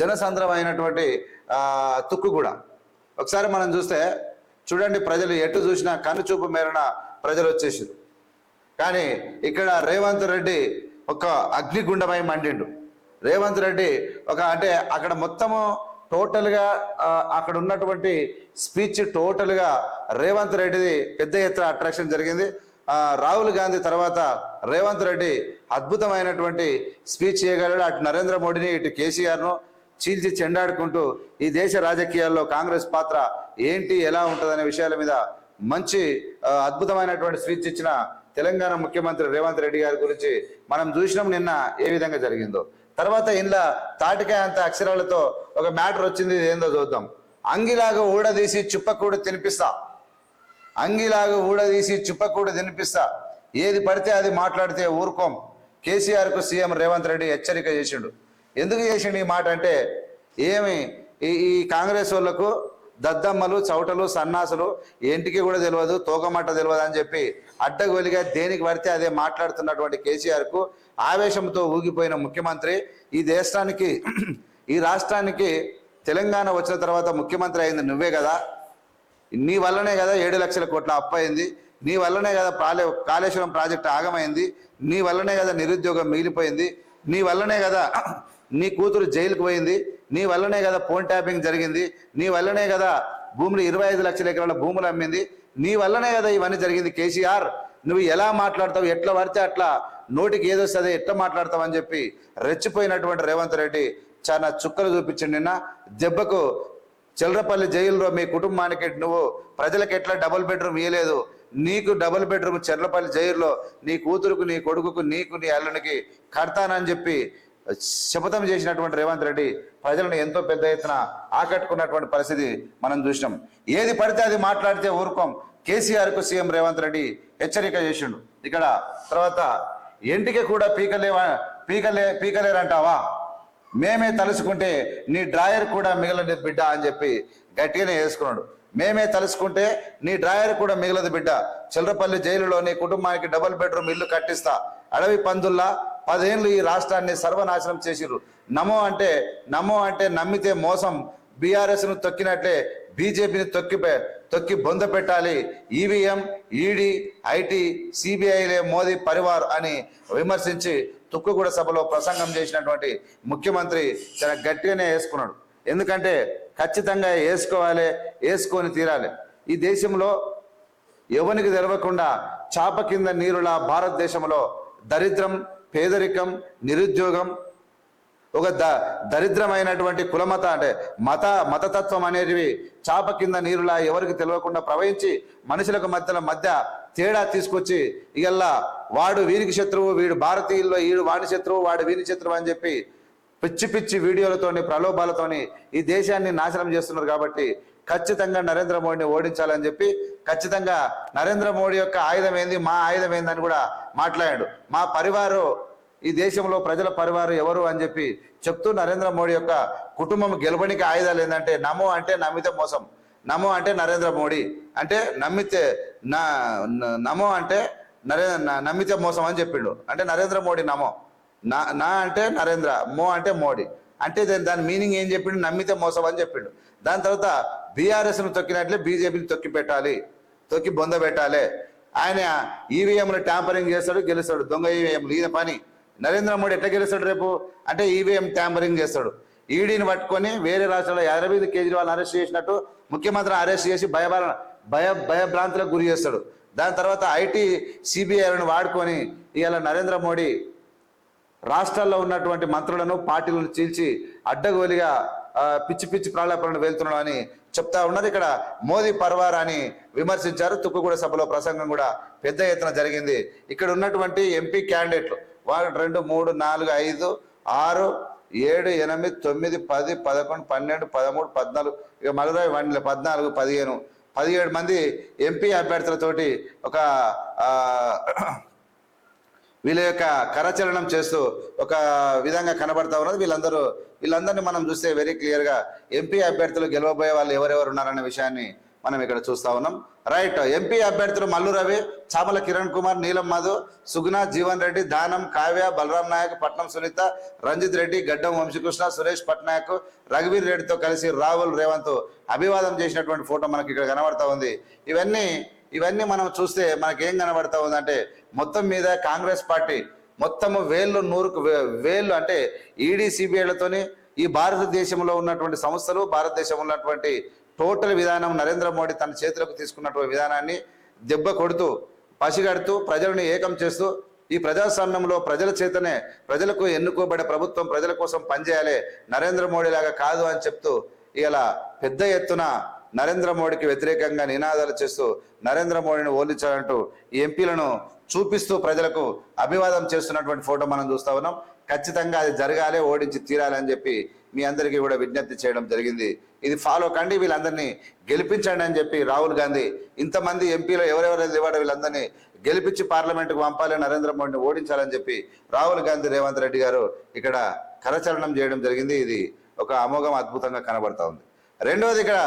జనసంద్రమైనటువంటి తుక్కు కూడా. ఒకసారి మనం చూస్తే చూడండి ప్రజలు ఎటు చూసినా కన్ను చూపు మేరన ప్రజలు వచ్చేసారు కానీ ఇక్కడ రేవంత్ రెడ్డి ఒక అగ్నిగుండమై మండిండు. రేవంత్ రెడ్డి ఒక అంటే అక్కడ మొత్తము టోటల్గా అక్కడ ఉన్నటువంటి స్పీచ్ టోటల్గా రేవంత్ రెడ్డిది పెద్ద ఎత్తున అట్రాక్షన్ జరిగింది. రాహుల్ గాంధీ తర్వాత రేవంత్ రెడ్డి అద్భుతమైనటువంటి స్పీచ్ చేయగలడు అటు నరేంద్ర మోడీని ఇటు కేసీఆర్ను చీల్చి చెండాడుకుంటూ ఈ దేశ రాజకీయాల్లో కాంగ్రెస్ పాత్ర ఏంటి ఎలా ఉంటుందనే విషయాల మీద మంచి అద్భుతమైనటువంటి స్పీచ్ ఇచ్చిన తెలంగాణ ముఖ్యమంత్రి రేవంత్ రెడ్డి గారి గురించి మనం చూసినాం నిన్న ఏ విధంగా జరిగిందో. తర్వాత ఇంట్లో తాటికాయ అంత అక్షరాలతో ఒక మ్యాటర్ వచ్చింది ఏందో చూద్దాం. అంగిలాగా ఊడదీసి చుప్పకూడు తినిపిస్తా. అంగిలాగా ఊడదీసి చుప్పకూడు తినిపిస్తా. ఏది పడితే అది మాట్లాడితే ఊరుకోం. కేసీఆర్కు సీఎం రేవంత్ రెడ్డి హెచ్చరిక చేసిండు. ఎందుకు చేసిండు ఈ మాట అంటే ఏమి ఈ ఈ కాంగ్రెస్ వాళ్ళకు దద్దమ్మలు చౌటలు సన్నాసులు ఇంటికి కూడా తెలియదు తోకమట్ట తెలియదు అని చెప్పి అడ్డగోలిగా దేనికి పడితే అదే మాట్లాడుతున్నటువంటి కేసీఆర్కు ఆవేశంతో ఊగిపోయిన ముఖ్యమంత్రి ఈ దేశానికి ఈ రాష్ట్రానికి తెలంగాణ వచ్చిన తర్వాత ముఖ్యమంత్రి అయింది నువ్వే కదా. నీ వల్లనే కదా ఏడు లక్షల కోట్ల అప్పు అయింది. నీ వల్లనే కదా ప్రాలే కాళేశ్వరం ప్రాజెక్ట్ ఆగమైంది. నీ వల్లనే కదా నిరుద్యోగం మిగిలిపోయింది. నీ వల్లనే కదా నీ కూతురు జైలుకు పోయింది నీ వల్లనే కదా ఫోన్ ట్యాపింగ్ జరిగింది నీ వల్లనే కదా భూములు ఇరవై ఐదు లక్షల ఎకరాల భూములు అమ్మింది నీ వల్లనే కదా ఇవన్నీ జరిగింది కేసీఆర్. నువ్వు ఎలా మాట్లాడతావు ఎట్లా పడితే అట్లా నోటికి ఏదొస్తుంది ఎట్లా మాట్లాడతావు అని చెప్పి రెచ్చిపోయినటువంటి రేవంత్ రెడ్డి చాలా చుక్కలు చూపించింది నిన్న. దెబ్బకు చిల్లరపల్లి జైల్లో మీ కుటుంబానికి నువ్వు ప్రజలకు ఎట్లా డబుల్ బెడ్రూమ్ ఇవ్వలేదు నీకు డబుల్ బెడ్రూమ్ చెర్లపల్లి జైల్లో నీ కూతురుకు నీ కొడుకుకు నీకు నీ అల్లునికి కడతానని చెప్పి శపథం చేసినటువంటి రేవంత్ రెడ్డి ప్రజలను ఎంతో పెద్ద ఎత్తున ఆకట్టుకున్నటువంటి పరిస్థితి మనం చూసినాం. ఏది పడితే అది మాట్లాడితే ఊరుకోం. కేసీఆర్కు సీఎం రేవంత్ రెడ్డి హెచ్చరిక చేసిండు. ఇక్కడ తర్వాత ఎంటికి కూడా పీకలేవా పీకలే పీకలేరంటావా? మేమే తలుసుకుంటే నీ డ్రాయర్ కూడా మిగలదు బిడ్డ అని చెప్పి గట్టిగానే వేసుకున్నాడు. మేమే తలుసుకుంటే నీ డ్రాయర్ కూడా మిగలదు బిడ్డ. చిల్లరపల్లి జైలులో నీ కుటుంబానికి డబుల్ బెడ్రూమ్ ఇల్లు కట్టిస్తా. అడవి పందుల్లా పదేళ్ళు ఈ రాష్ట్రాన్ని సర్వనాశనం చేసిర్రు. నమో అంటే నమో అంటే నమ్మితే మోసం. బీఆర్ఎస్ను తొక్కినట్లే బీజేపీని తొక్కిపె తొక్కి బొంద పెట్టాలి. ఈవీఎం ఈడీ ఐటీ సిబిఐలే మోదీ పరివార్ అని విమర్శించి తుక్కుగూడ సభలో ప్రసంగం చేసినటువంటి ముఖ్యమంత్రి చాలా గట్టిగానే వేసుకున్నాడు. ఎందుకంటే ఖచ్చితంగా వేసుకోవాలి వేసుకొని తీరాలి. ఈ దేశంలో ఎవనికి తెలవకుండా చాప కింద నీరులా భారతదేశంలో దరిద్రం పేదరికం నిరుద్యోగం ఒక ద దరిద్రమైనటువంటి కులమత అంటే మత మతతత్వం అనేటివి చాప కింద నీరులా ఎవరికి తెలియకుండా ప్రవహించి మనుషులకు మధ్యల మధ్య తేడా తీసుకొచ్చి ఇగల్లా వాడు వీరికి శత్రువు వీడు భారతీయుల్లో వీడు వాడి శత్రువు వాడు వీని శత్రువు అని చెప్పి పిచ్చి పిచ్చి వీడియోలతోని ప్రలోభాలతోని ఈ దేశాన్ని నాశనం చేస్తున్నారు కాబట్టి ఖచ్చితంగా నరేంద్ర మోడీని ఓడించాలని చెప్పి ఖచ్చితంగా నరేంద్ర మోడీ యొక్క ఆయుధం ఏంది మా ఆయుధం ఏందని కూడా మాట్లాడాడు. మా పరివారు ఈ దేశంలో ప్రజల పరివారం ఎవరు అని చెప్పి చెప్తూ నరేంద్ర మోడీ యొక్క కుటుంబం గెలవడానికి ఆయుధాలు ఏంటంటే నమో అంటే నమ్మితే మోసం నమో అంటే నరేంద్ర మోడీ అంటే నమ్మితే నా నమో అంటే నరే నమ్మితే మోసం అని చెప్పిండు. అంటే నరేంద్ర మోడీ నమో నా నా అంటే నరేంద్ర మో అంటే మోడీ అంటే దాని దాని మీనింగ్ ఏం చెప్పిండు నమ్మితే మోసం అని చెప్పిండు. దాని తర్వాత బీఆర్ఎస్ను తొక్కినట్లే బీజేపీని తొక్కి పెట్టాలి తొక్కి బొంద పెట్టాలి. ఆయన ఈవీఎంలు ట్యాంపరింగ్ చేస్తాడు గెలుస్తాడు. దొంగ ఈవీఎంలు ఈయన పని. నరేంద్ర మోడీ ఎట్లా గెలుస్తాడు రేపు? అంటే ఈవీఎం ట్యాంపరింగ్ చేస్తాడు. ఈడీని పట్టుకొని వేరే రాష్ట్రాల్లో అరవింద్ కేజ్రీవాల్ అరెస్ట్ చేసినట్టు ముఖ్యమంత్రిని అరెస్ట్ చేసి భయభర భయ భయభ్రాంతులకు గురి చేస్తాడు. దాని తర్వాత ఐటీ సిబిఐలను వాడుకొని ఇవాళ నరేంద్ర మోడీ రాష్ట్రాల్లో ఉన్నటువంటి మంత్రులను పార్టీలను చీల్చి అడ్డగోలిగా పిచ్చి పిచ్చి ప్రాళాపలను వెళ్తున్నాడు అని చెప్తా ఉన్నారు. ఇక్కడ మోదీ పర్వార్ అని విమర్శించారు. తుక్కుగూడ సభలో ప్రసంగం కూడా పెద్ద ఎత్తున జరిగింది. ఇక్కడ ఉన్నటువంటి ఎంపీ క్యాండిడేట్లు వాళ్ళు రెండు మూడు నాలుగు ఐదు ఆరు ఏడు ఎనిమిది తొమ్మిది పది పదకొండు పన్నెండు పదమూడు పద్నాలుగు ఇక మళ్ళీ వన్ పద్నాలుగు పదిహేను పదిహేడు మంది ఎంపీ అభ్యర్థులతోటి ఒక ఆ, వీళ్ళ యొక్క కరచలనం చేస్తూ ఒక విధంగా కనబడతా ఉన్నది. వీళ్ళందరూ వీళ్ళందరినీ మనం చూస్తే వెరీ క్లియర్గా ఎంపీ అభ్యర్థులు గెలవబోయే వాళ్ళు ఎవరెవరు ఉన్నారనే విషయాన్ని మనం ఇక్కడ చూస్తా ఉన్నాం. రైట్ ఎంపీ అభ్యర్థులు మల్లు రవి చామల కిరణ్ కుమార్ నీలం మధు సుగుణ జీవన్ రెడ్డి దానం కావ్య బలరాం నాయక్ పట్నం సునీత రంజిత్ రెడ్డి గడ్డం వంశీకృష్ణ సురేష్ పట్నాయక్ రఘువీర్ రెడ్డితో కలిసి రాహుల్ రేవంత్ అభివాదం చేసినటువంటి ఫోటో మనకి ఇక్కడ కనబడతా ఉంది. ఇవన్నీ ఇవన్నీ మనం చూస్తే మనకి ఏం కనబడతా ఉందంటే మొత్తం మీద కాంగ్రెస్ పార్టీ మొత్తము వేళ్ళు నూరుకు వే- వేళ్ళు అంటే ఈడీ సిబిఐలతోని ఈ భారతదేశంలో ఉన్నటువంటి సంస్థలు భారతదేశంలో ఉన్నటువంటి టోటల్ విధానం నరేంద్ర మోడీ తన చేతులకు తీసుకున్నటువంటి విధానాన్ని దెబ్బ కొడుతూ పసిగడుతూ ప్రజలను ఏకం చేస్తూ ఈ ప్రజాస్వామ్యంలో ప్రజల చేతనే ప్రజలకు ఎన్నుకోబడే ప్రభుత్వం ప్రజల కోసం పనిచేయాలి నరేంద్ర మోడీ లాగా కాదు అని చెప్తూ ఇలా పెద్ద ఎత్తున నరేంద్ర మోడీకి వ్యతిరేకంగా నినాదాలు చేస్తూ నరేంద్ర మోడీని ఓడించాలంటూ ఈ ఎంపీలను చూపిస్తూ ప్రజలకు అభివాదం చేస్తున్నటువంటి ఫోటో మనం చూస్తా ఉన్నాం. ఖచ్చితంగా అది జరగాలి ఓడించి తీరాలి అని చెప్పి మీ అందరికీ కూడా విజ్ఞప్తి చేయడం జరిగింది. ఇది ఫాలో కండి వీళ్ళందరినీ గెలిపించండి అని చెప్పి రాహుల్ గాంధీ ఇంతమంది ఎంపీలు ఎవరెవరు ఇవ్వడం వీళ్ళందరినీ గెలిపించి పార్లమెంటుకు పంపాలి నరేంద్ర మోడీని ఓడించాలని చెప్పి రాహుల్ గాంధీ రేవంత్ రెడ్డి గారు ఇక్కడ కరచలనం చేయడం జరిగింది. ఇది ఒక అమోఘం అద్భుతంగా కనబడతా ఉంది. రెండవది ఇక్కడ